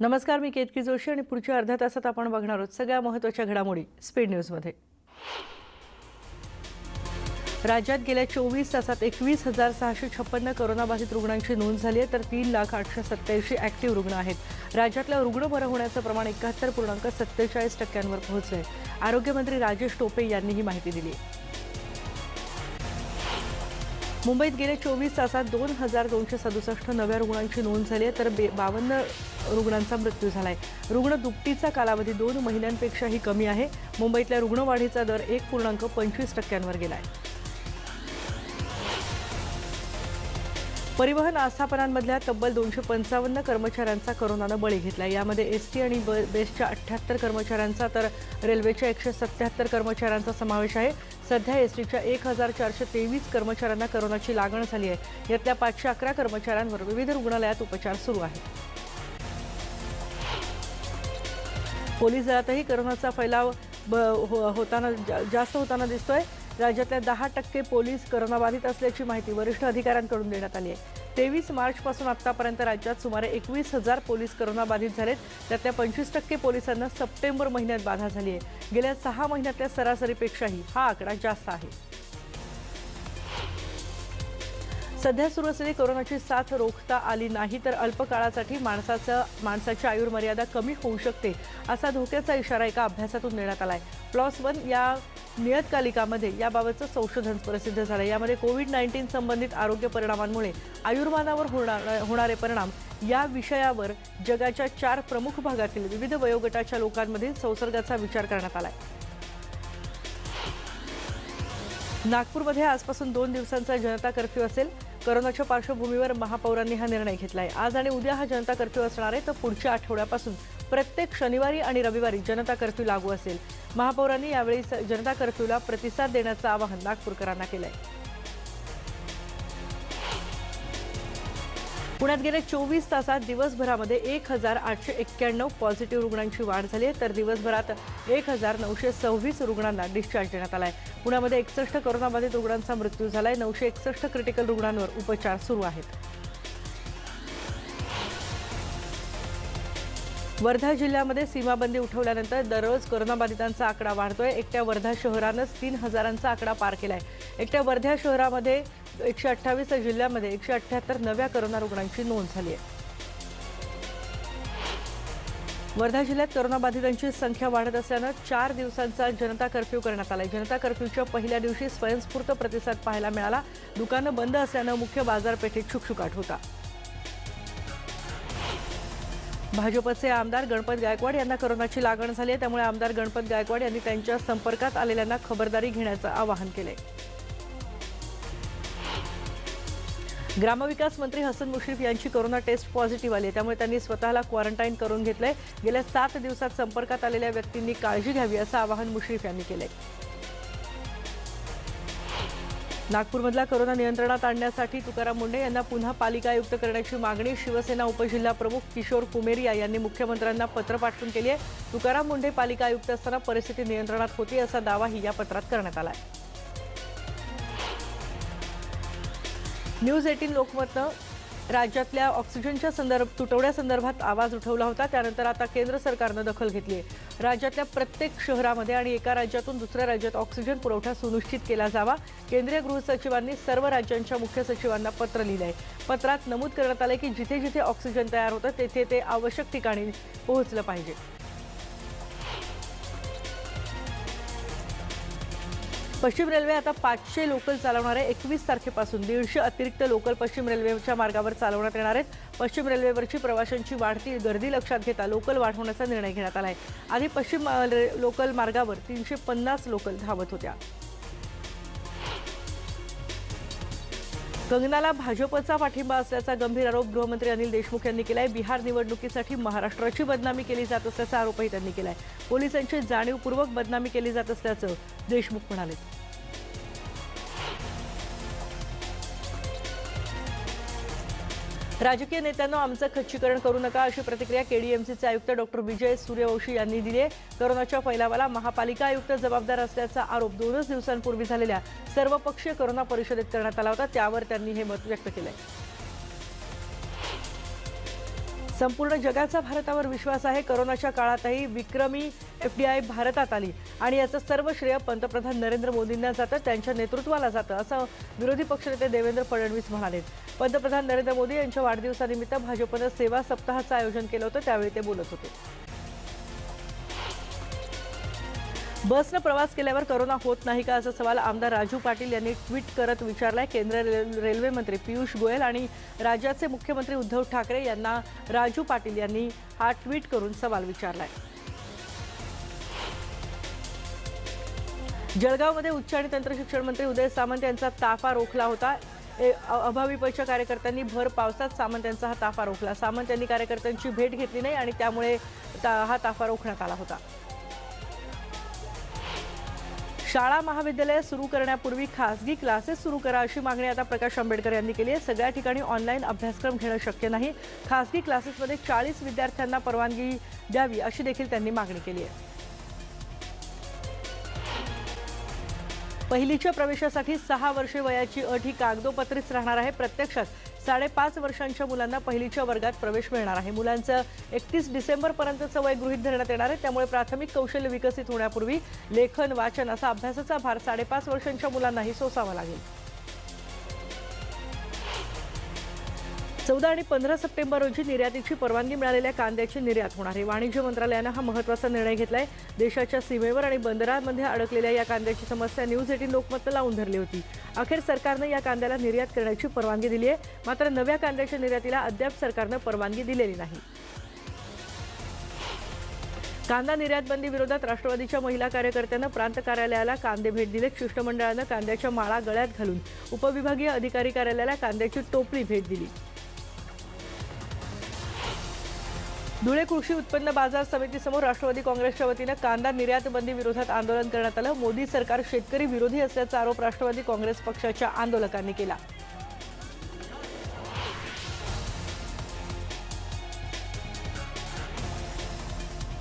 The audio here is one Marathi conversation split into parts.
नमस्कार मी केतकी जोशी आणि पुढच्या अर्ध्या तासात आपण बघणार आहोत सगळ्या महत्त्वाच्या घडामोडी स्पीड न्यूजमध्ये. राज्यात गेल्या चोवीस तासात एकवीस हजार सहाशे छप्पन्न करोनाबाधित रुग्णांची नोंद झाली आहे तर तीन लाख आठशे सत्त्याऐंशी ॲक्टिव्ह रुग्ण आहेत. राज्यातल्या रुग्ण बरं होण्याचं प्रमाण एकाहत्तर पूर्णांक सत्तेचाळीस टक्क्यांवर पोहोचलंय. आरोग्यमंत्री राजेश टोपे यांनी ही माहिती दिली मुंबईत गेल्या चोवीस तासात दोन हजार दोनशे सदुसष्ट नव्या रुग्णांची नोंद झाली आहे तर बे बावन्न रुग्णांचा मृत्यू झाला आहे रुग्ण दुपटीचा कालावधी दोन महिन्यांपेक्षाही कमी आहे. मुंबईतल्या रुग्णवाढीचा दर एक पूर्णांक पंचवीस टक्क्यांवर गेला आहे परिवहन आस्थापनांमधल्या तब्बल दोनशे पंचावन्न कर्मचाऱ्यांचा करोनानं बळी घेतला यामध्ये एस टी आणि ब बेस्टच्या अठ्ठ्याहत्तर कर्मचाऱ्यांचा तर रेल्वेच्या एकशे सत्त्याहत्तर कर्मचाऱ्यांचा समावेश आहे. सध्या एस टीच्या एक हजार चारशे तेवीस कर्मचाऱ्यांना करोनाची लागण झाली आहे. यातल्या पाचशे अकरा कर्मचाऱ्यांवर विविध रुग्णालयात उपचार सुरू आहेत. पोलीस दलातही करोनाचा फैलाव ब हो होताना जा- जास्त होताना दिसतोय. राज्यातल्या दहा टक्के पोलीस करोनाबाधित असल्याची माहिती वरिष्ठ अधिकाऱ्यांकडून देण्यात आली आहे. तेवीस मार्चपासून आतापर्यंत राज्यात सुमारे एकवीस हजार पोलीस करोनाबाधित झालेत. त्यातल्या पंचवीस टक्के पोलिसांना सप्टेंबर महिन्यात बाधा झाली आहे. गेल्या सहा महिन्यातल्या सरासरीपेक्षाही हा आकडा जास्त आहे. सध्या सुरू असलेली कोरोनाची साथ रोखता आली नाही तर अल्प काळासाठी माणसाचं माणसाची आयुर्मर्यादा कमी होऊ शकते असा धोक्याचा इशारा एका अभ्यासातून देण्यात आला आहे प्लॉस वन या नियतकालिकामध्ये याबाबतचं संशोधन प्रसिद्ध झालं. यामध्ये कोविड नाईन्टीन संबंधित आरोग्य परिणामांमुळे आयुर्मानावर होणार होणारे परिणाम या विषयावर जगाच्या चार प्रमुख भागातील विविध वयोगटाच्या लोकांमधील संसर्गाचा विचार करण्यात आलाय. नागपूरमध्ये आजपासून दोन दिवसांचा जनता कर्फ्यू असेल. करोनाच्या पार्श्वभूमीवर महापौरांनी हा निर्णय घेतला आहे आज आणि उद्या हा जनता कर्फ्यू असणार आहे तर पुढच्या आठवड्यापासून प्रत्येक शनिवारी आणि रविवारी जनता कर्फ्यू लागू असेल. महापौरांनी यावेळी स- जनता कर्फ्यूला प्रतिसाद देण्याचं आवाहन नागपूरकरांना केलं आहे पुण्यात गेल्या चोवीस तासात दिवसभरामध्ये एक हजार आठशे एक्क्याण्णव पॉझिटिव्ह रुग्णांची वाढ झाली आहे. तर दिवसभरात एक हजार नऊशे सव्वीस रुग्णांना डिस्चार्ज देण्यात आला आहे. पुण्यामध्ये एकसष्ट कोरोनाबाधित रुग्णांचा मृत्यू झाला आहे नऊशे एकसष्ट क्रिटिकल रुग्णांवर उपचार सुरू आहेत. वर्धा जिल्ह्यामध्ये सीमाबंदी उठवल्यानंतर दररोज कोरोनाबाधितांचा आकडा वाढतोय. एकट्या वर्धा शहरानंच तीन हजारांचा आकडा पार केलाय. एकट्या वर्धा शहरामध्ये एकशे अठ्ठावीस जिल्ह्यामध्ये एकशे अठ्ठ्याहत्तर नव्या करोना रुग्णांची नोंद झाली आहे. वर्धा जिल्ह्यात कोरोनाबाधितांची संख्या वाढत असल्यानं चार दिवसांचा जनता कर्फ्यू करण्यात आलाय. जनता कर्फ्यूच्या पहिल्या दिवशी स्वयंस्फूर्त प्रतिसाद पाहायला मिळाला. दुकानं बंद असल्यानं मुख्य बाजारपेठेत शुकशुकाट होता. भाजपचे आमदार गणपत गायकवाड यांना करोनाची लागण झाली आहे. त्यामुळे आमदार गणपत गायकवाड यांनी त्यांच्या संपर्कात आलेल्यांना खबरदारी घेण्याचं आवाहन केलंय. ग्रामविकास मंत्री हसन मुश्रीफ यांची कोरोना टेस्ट पॉझिटिव्ह आली त्यामुळे त्यांनी स्वतःला क्वारंटाईन करून घेतलंय. गेल्या सात दिवसात संपर्कात आलेल्या व्यक्तींनी काळजी घ्यावी असं आवाहन मुश्रीफ यांनी केलंय. नागपूरमधला कोरोना नियंत्रणात आणण्यासाठी तुकाराम मुंडे यांना पुन्हा पालिका आयुक्त करण्याची मागणी शिवसेना उपजिल्हा प्रमुख किशोर कुमेरिया यांनी मुख्यमंत्र्यांना पत्र पाठवून केली आहे. तुकाराम मुंडे पालिका आयुक्त असताना परिस्थिती नियंत्रणात होती असा दावाही या पत्रात करण्यात आला आहे. न्यूज एटीन लोकमतनं राज्यातल्या ऑक्सिजनच्या संदर्भ तुटवड्यासंदर्भात आवाज उठवला होता. त्यानंतर आता केंद्र सरकारनं दखल घेतली आहे. राज्यातल्या प्रत्येक शहरामध्ये आणि एका राज्यातून दुसऱ्या राज्यात ऑक्सिजन पुरवठा सुनिश्चित केला जावा. केंद्रीय गृहसचिवांनी सर्व राज्यांच्या मुख्य सचिवांना पत्र लिहिलं आहे पत्रात नमूद करण्यात आलं की जिथे जिथे ऑक्सिजन तयार होतं तेथे ते आवश्यक ठिकाणी पोहोचलं पाहिजे. पश्चिम रेल्वे आता पाचशे लोकल चालवणार आहे. एकवीस तारखेपासून दीडशे अतिरिक्त लोकल पश्चिम रेल्वेच्या मार्गावर चालवण्यात येणार आहेत. पश्चिम रेल्वेवरची प्रवाशांची वाढती गर्दी लक्षात घेता लोकल वाढवण्याचा निर्णय घेण्यात आला आहे आधी पश्चिम रे- लोकल मार्गावर तीनशे पन्नास लोकल धावत होत्या. कंगनाला भाजपचा पाठिंबा असल्याचा गंभीर आरोप गृहमंत्री अनिल देशमुख यांनी केलाय. बिहार निवडणुकीसाठी महाराष्ट्राची बदनामी केली जात असल्याचा आरोपही त्यांनी केलाय. पोलिसांची जाणीवपूर्वक बदनामी केली जात असल्याचं देशमुख म्हणाले. राजकीय नेत्यांना आमचं खच्चीकरण करू नका अशी प्रतिक्रिया केडीएमसीचे आयुक्त डॉक्टर विजय सूर्यवंशी यांनी दिली आहे. करोनाच्या फैलावाला महापालिका आयुक्त जबाबदार असल्याचा आरोप दोनच दिवसांपूर्वी झालेल्या सर्वपक्षीय करोना परिषदेत करण्यात आला होता. त्यावर त्यांनी हे मत व्यक्त केलं आहे संपूर्ण जगाचा भारतावर विश्वास आहे. करोनाच्या काळातही विक्रमी एफ डी आय भारतात आली आणि याचं सर्व श्रेय पंतप्रधान नरेंद्र मोदींना जातं त्यांच्या नेतृत्वाला जातं असं विरोधी पक्षनेते देवेंद्र फडणवीस म्हणाले पंतप्रधान नरेंद्र मोदी यांच्या वाढदिवसानिमित्त भाजपनं सेवा सप्ताहाचं आयोजन केलं होतं त्यावेळी ते बोलत होते. बसनं प्रवास केल्यावर करोना होत नाही का असा सवाल आमदार राजू पाटील यांनी ट्विट करत विचारलाय. केंद्रीय रेल- रेल्वे मंत्री पियुष गोयल आणि राज्याचे मुख्यमंत्री उद्धव ठाकरे यांना राजू पाटील यांनी हा ट्विट करून सवाल विचारलाय. जळगावमध्ये उच्च आणि तंत्रशिक्षण मंत्री उदय सामंत यांचा ताफा रोखला होता. ए- अ- अभाविपच्या कार्यकर्त्यांनी भर पावसात सामंत यांचा हा ताफा रोखला. सामंत यांनी कार्यकर्त्यांची भेट घेतली नाही आणि त्यामुळे ता- हा ताफा रोखण्यात आला होता. शाळा महाविद्यालय सुरू करण्यापूर्वी खासगी क्लासेस सुरू करा अशी मागणी आता प्रकाश आंबेडकर यांनी केली आहे. सगळ्या ठिकाणी ऑनलाईन अभ्यासक्रम घेणं शक्य नाही. खासगी क्लासेसमध्ये चाळीस विद्यार्थ्यांना परवानगी द्यावी अशी देखील त्यांनी मागणी केली आहे. पहिलीच्या प्रवेशासाठी सहा वर्षे वयाची अट ही कागदोपत्रीच राहणार आहे. प्रत्यक्षात साडेपाच वर्षांच्या मुलांना पहिलीच्या वर्गात प्रवेश मिळणार आहे. मुलांचं एकतीस डिसेंबरपर्यंतचं वय गृहीत धरण्यात येणार आहे. त्यामुळे प्राथमिक कौशल्य विकसित होण्यापूर्वी लेखन वाचन असा अभ्यासाचा भार साडेपाच वर्षांच्या मुलांनाही सोसावा लागेल. चौदा आणि पंधरा सप्टेंबर रोजी निर्यातीची परवानगी मिळालेल्या कांद्याची निर्यात होणार आहे. वाणिज्य मंत्रालयानं हा महत्त्वाचा निर्णय घेतलाय. देशाच्या सीमेवर आणि बंदरांमध्ये अडकलेल्या या कांद्याची समस्या न्यूज एटीन लोकमतनं लावून धरली होती. अखेर सरकारनं या कांद्याला निर्यात करण्याची परवानगी दिली आहे. मात्र नव्या कांद्याच्या निर्यातीला अद्याप सरकारनं परवानगी दिलेली नाही. कांदा निर्यात बंदी विरोधात राष्ट्रवादीच्या महिला कार्यकर्त्यांना प्रांत कार्यालयाला कांदे भेट दिले. शिष्टमंडळानं कांद्याच्या माळा गळ्यात घालून उपविभागीय अधिकारी कार्यालयाला कांद्याची टोपली भेट दिली. धुळे कृषी उत्पन्न बाजार समितीसमोर राष्ट्रवादी काँग्रेसच्या वतीनं कांदा निर्यात बंदी विरोधात आंदोलन करण्यात आलं. मोदी सरकार शेतकरी विरोधी असल्याचा आरोप राष्ट्रवादी काँग्रेस पक्षाच्या आंदोलकांनी केला.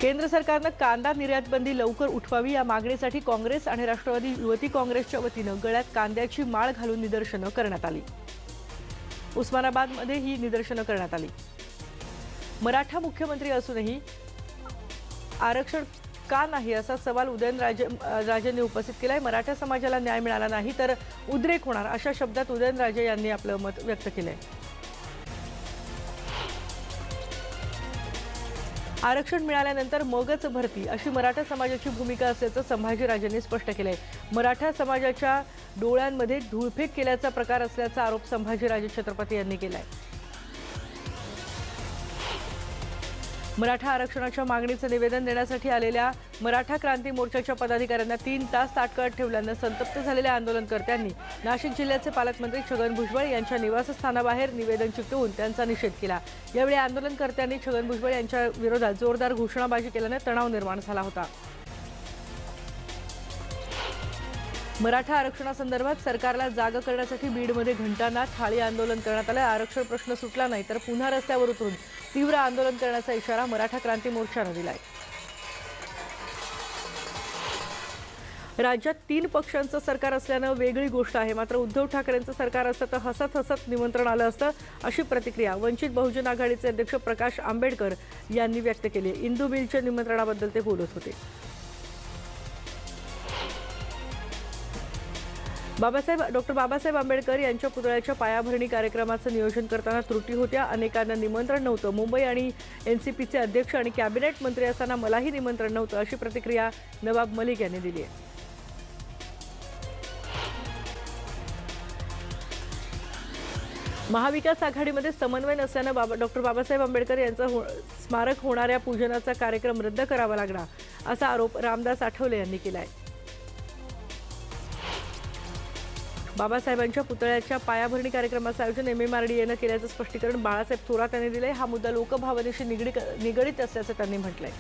केंद्र सरकारनं कांदा निर्यात बंदी लवकर उठवावी या मागणीसाठी काँग्रेस आणि राष्ट्रवादी युवती काँग्रेसच्या वतीनं गळ्यात कांद्याची माळ घालून निदर्शनं करण्यात आली. उस्मानाबादमध्ये ही निदर्शनं करण्यात आली. मराठा मुख्यमंत्री असूनही आरक्षण का नाही असा सवाल उदयनराजे राजेंनी उपस्थित केला आहे मराठा समाजाला न्याय मिळाला नाही तर उद्रेक होणार अशा शब्दात उदयनराजे यांनी आपलं मत व्यक्त केलं आहे आरक्षण मिळाल्यानंतर मगच भरती अशी मराठा समाजाची भूमिका असल्याचं संभाजीराजेंनी स्पष्ट केलं आहे मराठा समाजाच्या डोळ्यांमध्ये धूळफेक केल्याचा प्रकार असल्याचा आरोप संभाजीराजे छत्रपती यांनी केला आहे मराठा आरक्षणाच्या मागणीचं निवेदन देण्यासाठी आलेल्या मराठा क्रांती मोर्चाच्या पदाधिकाऱ्यांना तीन तास ताटकळत ठेवल्यानं संतप्त झालेल्या आंदोलनकर्त्यांनी नाशिक जिल्ह्याचे पालकमंत्री छगन भुजबळ यांच्या निवासस्थानाबाहेर निवेदन चिकटवून त्यांचा निषेध केला. यावेळी आंदोलनकर्त्यांनी छगन भुजबळ यांच्या विरोधात जोरदार घोषणाबाजी केल्यानं तणाव निर्माण झाला होता. मराठा आरक्षणासंदर्भात सरकारला जाग करण्यासाठी बीडमध्ये घंटानाथ थाळी आंदोलन करण्यात आलं आरक्षण प्रश्न सुटला नाही तर पुन्हा रस्त्यावर उतरून तीव्र आंदोलन करण्याचा इशारा मराठा क्रांती मोर्चानं दिलाय. राज्यात तीन पक्षांचं सरकार असल्यानं वेगळी गोष्ट आहे. मात्र उद्धव ठाकरेंचं सरकार असतं तर हसत हसत निमंत्रण आलं असतं अशी प्रतिक्रिया वंचित बहुजन आघाडीचे अध्यक्ष प्रकाश आंबेडकर यांनी व्यक्त केली इंदू मिलच्या निमंत्रणाबद्दल ते बोलत होते. बाबासाहेब डॉक्टर बाबासाहेब आंबेडकर यांच्या पुतळ्याच्या पायाभरणी कार्यक्रमाचं नियोजन करताना त्रुटी होत्या. अनेकांना निमंत्रण नव्हतं. मुंबई आणि एन सी पीचे अध्यक्ष आणि कॅबिनेट मंत्री असताना मलाही निमंत्रण नव्हतं अशी प्रतिक्रिया नवाब मलिक यांनी दिली आहे. महाविकास आघाडीमध्ये समन्वय नसल्यानं बाबा डॉक्टर बाबासाहेब आंबेडकर यांचं हो स्मारक होणाऱ्या पूजनाचा कार्यक्रम रद्द करावा लागला असा आरोप रामदास आठवले यांनी केला आहे बाबासाहेबांच्या पुतळ्याच्या पायाभरणी कार्यक्रमाचं आयोजन एम एम आर डी एनं केल्याचं स्पष्टीकरण बाळासाहेब थोरात यांनी दिलंय. हा मुद्दा लोकभावनेशी निगडीत निगडीत असल्याचं त्यांनी म्हटलंय.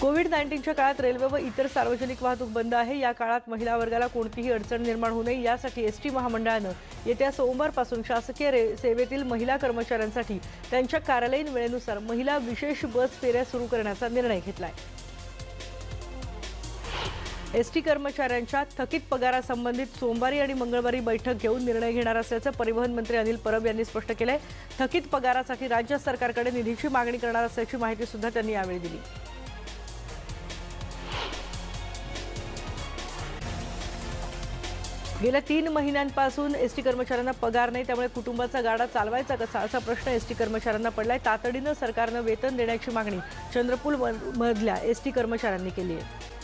कोविड नाईन्टीनच्या काळात रेल्वे व इतर सार्वजनिक वाहतूक बंद आहे. या काळात महिला वर्गाला कोणतीही अडचण निर्माण होऊ नये. यासाठी एस टी महामंडळानं येत्या सोमवारपासून शासकीय रे सेवेतील महिला कर्मचाऱ्यांसाठी त्यांच्या कार्यालयीन वेळेनुसार महिला विशेष बस फेऱ्या सुरू करण्याचा निर्णय घेतला आहे एस टी कर्मचाऱ्यांच्या थकीत पगारासंबंधित सोमवारी आणि मंगळवारी बैठक घेऊन निर्णय घेणार असल्याचं परिवहन मंत्री अनिल परब यांनी स्पष्ट केलंय. थकीत पगारासाठी राज्य सरकारकडे निधीची मागणी करणार असल्याची माहिती सुद्धा त्यांनी यावेळी दिली. गेल्या तीन महिन्यांपासून एस टी कर्मचाऱ्यांना पगार नाही त्यामुळे कुटुंबाचा गाडा चालवायचा कसा असा प्रश्न एस टी कर्मचाऱ्यांना पडलाय. तातडीनं सरकारनं वेतन देण्याची मागणी चंद्रपूर मधल्या एस टी कर्मचाऱ्यांनी केली आहे.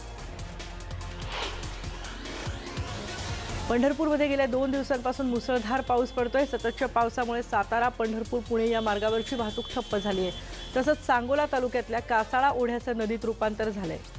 पंढरपूरमध्ये गेल्या दोन दिवसांपासून मुसळधार पाऊस पडतोय. सततच्या पावसामुळे सातारा पंढरपूर पुणे या मार्गावरची वाहतूक ठप्प झाली आहे तसंच सांगोला तालुक्यातल्या कासाळा ओढ्याचं नदीत रूपांतर झालं आहे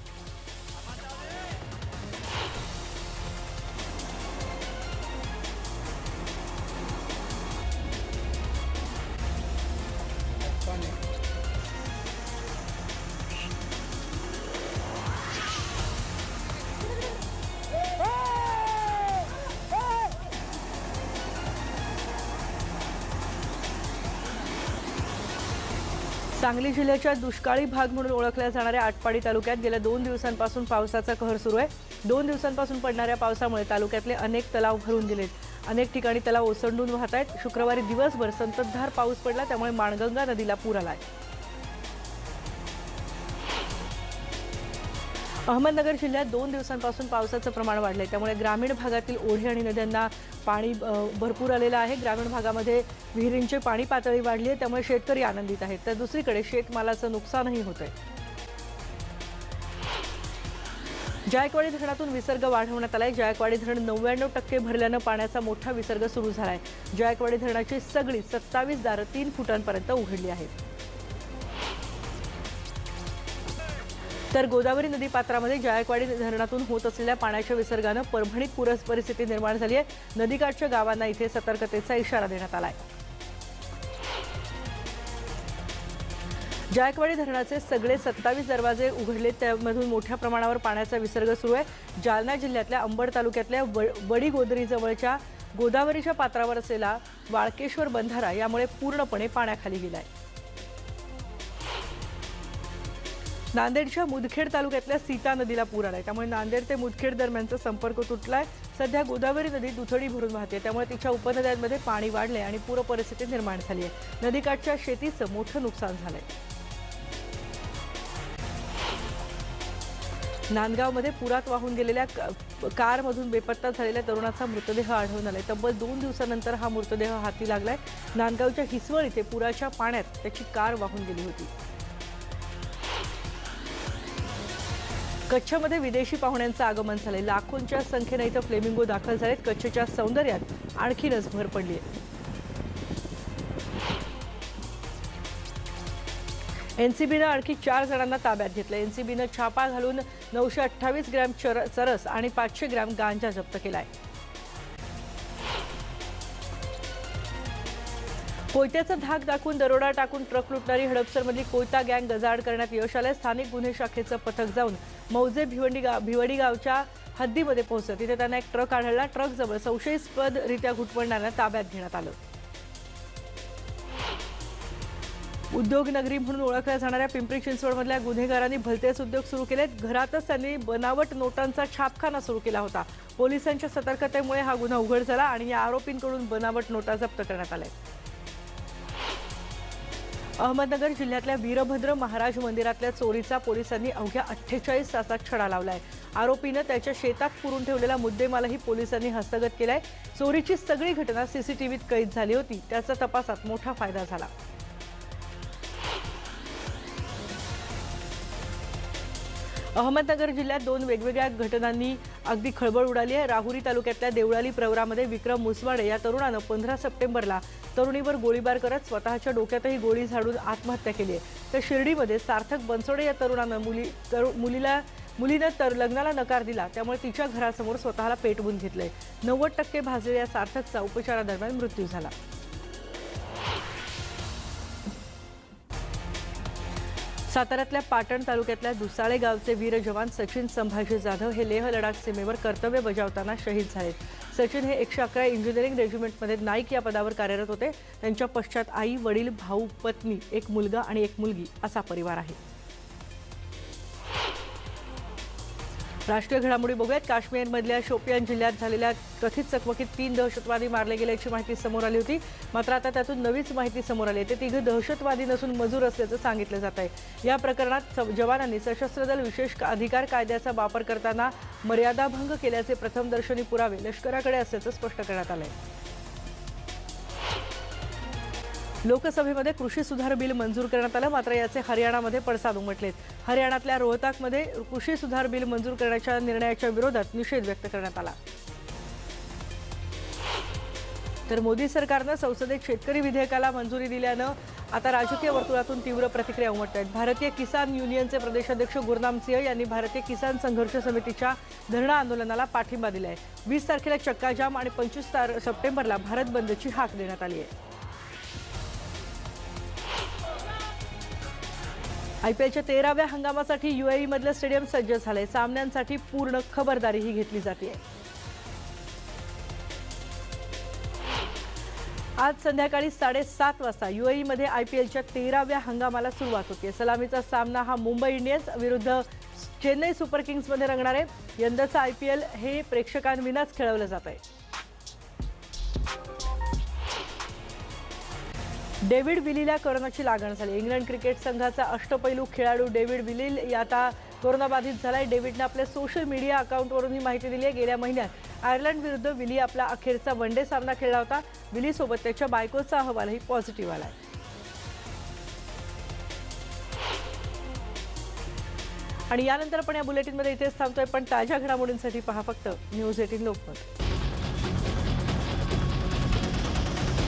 सांगली जिल्ह्याच्या दुष्काळी भाग म्हणून ओळखल्या जाणाऱ्या आटपाडी तालुक्यात गेल्या दोन दिवसांपासून पावसाचा कहर सुरू आहे. दोन दिवसांपासून पडणाऱ्या पावसामुळे तालुक्यातले अनेक तलाव भरून गेलेत. अनेक ठिकाणी तलाव ओसंडून वाहत आहेत. शुक्रवारी दिवसभर संततधार पाऊस पडला त्यामुळे माणगंगा नदीला पूर आला आहे अहमदनगर जिल्ह्यात दोन दिवसांपासून पावसाचं प्रमाण वाढलंय. त्यामुळे ग्रामीण भागातील ओढे आणि नद्यांना पाणी भरपूर आलेलं आहे. ग्रामीण भागामध्ये विहिरींची पाणी पातळी वाढली आहे त्यामुळे शेतकरी आनंदित आहेत. तर दुसरीकडे शेतमालाचं नुकसानही होत आहे जायकवाडी धरणातून विसर्ग वाढवण्यात आलाय. जायकवाडी धरण नव्याण्णव टक्के भरल्यानं पाण्याचा मोठा विसर्ग सुरू झालाय. जायकवाडी धरणाची सगळी सत्तावीस दारं तीन फुटांपर्यंत उघडली आहेत. तर गोदावरी नदी पात्रामध्ये जायकवाडी धरणातून होत असलेल्या पाण्याच्या विसर्गानं परभणीत पूरस परिस्थिती निर्माण झाली आहे. नदीकाठच्या गावांना इथे सतर्कतेचा इशारा देण्यात आलाय. जायकवाडी धरणाचे सगळे सत्तावीस दरवाजे उघडले त्यामधून मोठ्या प्रमाणावर पाण्याचा विसर्ग सुरू आहे. जालना जिल्ह्यातल्या अंबड तालुक्यातल्या व- वडी गोदरीजवळच्या गोदावरीच्या पात्रावर असलेला वाळकेश्वर बंधारा यामुळे पूर्णपणे पाण्याखाली गेलाय. नांदेडच्या मुदखेड तालुक्यातल्या सीता नदीला पूर आलाय. त्यामुळे नांदेड ते मुदखेड दरम्यानचा संपर्क तुटलाय. सध्या गोदावरी नदी दुथडी भरून वाहते. त्यामुळे तिच्या उपनद्यांमध्ये पाणी वाढले आणि पूर परिस्थिती निर्माण झाली आहे. नदीकाठच्या शेतीचं मोठं नुकसान झालंय. नांदगावमध्ये पुरात वाहून गेलेल्या क- कारमधून बेपत्ता झालेल्या तरुणाचा मृतदेह आढळून आलाय. तब्बल दोन दिवसानंतर हा मृतदेह हाती लागलाय. नांदगावच्या हिसवळ इथे पुराच्या पाण्यात त्याची कार वाहून गेली होती. कच्छमध्ये विदेशी पाहुण्यांचं आगमन झालंय. लाखोंच्या संख्येनं इथं फ्लेमिंगो दाखल झालेत. कच्छच्या सौंदर्यात आणखीनच भर पडली आहे. एनसीबीनं आणखी चार जणांना ताब्यात घेतलं एनसीबीनं छापा घालून नऊशे अठ्ठावीस ग्रॅम चर चरस आणि पाचशे ग्रॅम गांजा जप्त केला आहे कोयत्याचा धाक दाखवून दरोडा टाकून ट्रक लुटणारी हडपसरमधली कोयता गँग गजाड करण्यात यश आलं स्थानिक गुन्हे शाखेचं पथक जाऊन मौजे भिवंडी गाव भिवडी गावच्या हद्दीमध्ये पोहोचलं. तिथे त्यांना एक ट्रक आढळला. ट्रकजवळ संशयास्पदरित्या घुटमळणाऱ्या ताब्यात घेण्यात आलं. उद्योगनगरी म्हणून ओळखल्या जाणाऱ्या पिंपरी चिंचवडमधल्या गुन्हेगारांनी भलतेच उद्योग सुरू केलेत. घरातच त्यांनी बनावट नोटांचा छापखाना सुरू केला होता. पोलिसांच्या सतर्कतेमुळे हा गुन्हा उघड झाला आणि या आरोपींकडून बनावट नोटा जप्त करण्यात आल्या. अहमदनगर जिल्ह्यातल्या वीरभद्र महाराज मंदिरातल्या चोरीचा पोलिसांनी अवघ्या अठ्ठेचाळीस तासात छडा लावलाय. आरोपीनं त्याच्या शेतात पुरून ठेवलेला मुद्देमालाही पोलिसांनी हस्तगत केलाय. चोरीची सगळी घटना सीसीटीव्हीत कैद झाली होती. त्याचा तपासात मोठा फायदा झाला. अहमदनगर जिल्ह्यात दोन वेगवेगळ्या घटनांनी अगदी खळबळ उडाली आहे. राहुरी तालुक्यातल्या देवळाली प्रवरामध्ये विक्रम मुसवाडे या तरुणानं पंधरा सप्टेंबरला तरुणीवर गोळीबार करत स्वतःच्या डोक्यातही गोळी झाडून आत्महत्या केली आहे. तर शिर्डीमध्ये सार्थक बनसोडे या तरुणानं मुली तरु मुलीला मुलीनं तर लग्नाला नकार दिला. त्यामुळे तिच्या घरासमोर स्वतःला पेटवून घेतलंय. नव्वद टक्के भाजलेल्या सार्थकचा उपचारादरम्यान मृत्यू झाला. साताऱ्यातल्या पाटण तालुक्यातल्या दुसाळे गावचे वीर जवान सचिन संभाजी जाधव हे लेह लडाख सीमेवर कर्तव्य बजावताना शहीद झालेत. सचिन हे एकशे अकरा इंजिनिअरिंग रेजिमेंटमध्ये नाईक या पदावर कार्यरत होते. त्यांच्या पश्चात आई वडील भाऊ पत्नी एक मुलगा आणि एक मुलगी असा परिवार आहे. राष्ट्रीय घडामोडी बघूयात. काश्मीरमधल्या शोपियान जिल्ह्यात झालेल्या कथित चकमकीत तीन दहशतवादी मारले गेल्याची माहिती समोर आली होती. मात्र आता त्यातून नवीच माहिती समोर आली आहे. ते तिघं दहशतवादी नसून मजूर असल्याचं सांगितलं जात आहे. या प्रकरणात स- जवानांनी सशस्त्र दल विशेष अधिकार कायद्याचा वापर करताना मर्यादाभंग केल्याचे प्रथमदर्शनी पुरावे लष्कराकडे असल्याचं स्पष्ट करण्यात आलं आहे लोकसभेमध्ये कृषी सुधार बिल मंजूर करण्यात आलं. मात्र याचे हरियाणामध्ये पडसाद उमटलेत. हरियाणातल्या रोहताकमध्ये कृषी सुधार बिल मंजूर करण्याच्या निर्णयाच्या विरोधात निषेध व्यक्त करण्यात आला. तर मोदी सरकारनं संसदेत शेतकरी विधेयकाला मंजुरी दिल्यानं आता राजकीय वर्तुळातून तीव्र प्रतिक्रिया उमटत आहेत. भारतीय किसान युनियनचे प्रदेशाध्यक्ष गुरनाम सिंह यांनी भारतीय किसान संघर्ष समितीच्या धरणं आंदोलनाला पाठिंबा दिला आहे वीस तारखेला चक्काजाम आणि पंचवीस तार सप्टेंबरला भारत बंदची हाक देण्यात आली आहे. आयपीएलच्या तेराव्या हंगामासाठी युएई मधलं स्टेडियम सज्ज झालंय. सामन्यांसाठी पूर्ण खबरदारीही घेतली जाते आज संध्याकाळी साडेसात वाजता युएई मध्ये आयपीएलच्या तेराव्या हंगामाला सुरुवात होते सलामीचा सामना हा मुंबई इंडियन्स विरुद्ध चेन्नई सुपर किंग्समध्ये रंगणार आहे. यंदाचं आयपीएल हे प्रेक्षकांविनाच खेळवलं जात आहे डेव्हिड विलीला कोरोनाची लागण झाली. इंग्लंड क्रिकेट संघाचा अष्टपैलू खेळाडू डेव्हिड विलील या आता कोरोनाबाधित झालाय. डेव्हिडने आपल्या सोशल मीडिया अकाउंटवरून ही माहिती दिली आहे. गेल्या महिन्यात आयर्लंड विरुद्ध विली आपला अखेरचा वन डे सामना खेळला होता. विलीसोबत त्याच्या बायकोचा अहवालही पॉझिटिव्ह आलाय. आणि यानंतर आपण या बुलेटिनमध्ये इथेच थांबतोय पण ताज्या घडामोडींसाठी पहा फक्त न्यूज एटीन लोकमत.